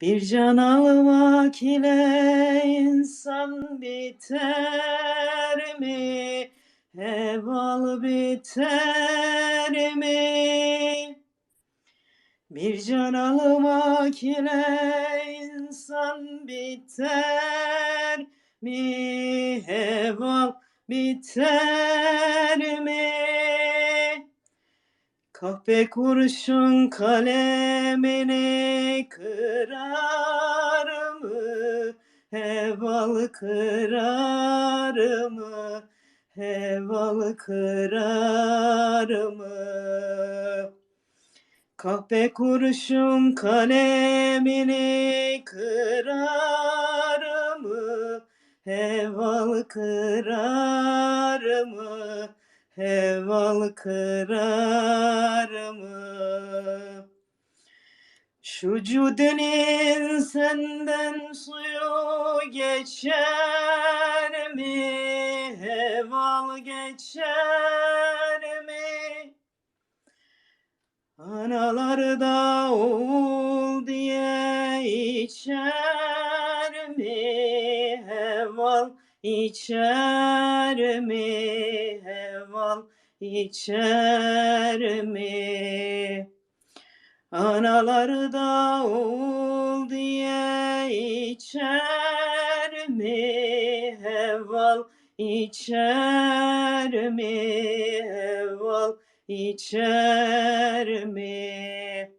Bir can almak ile insan biter mi? Heval biter mi? Bir can almak ile insan biter mi? Heval biter mi? Kahpe kurşun kalemini kırar mı? Heval kırar mı? Heval kırar mı? Kahpe kurşun kalemini kırar mı? Heval kırar mı? Heval kırar mı? Şu cudenin senden suyu geçer mi? Heval geçer mi? Analar içer mi? Heval içer mi? Analar da oğul diye içer mi? Heval içer mi? Heval içer mi?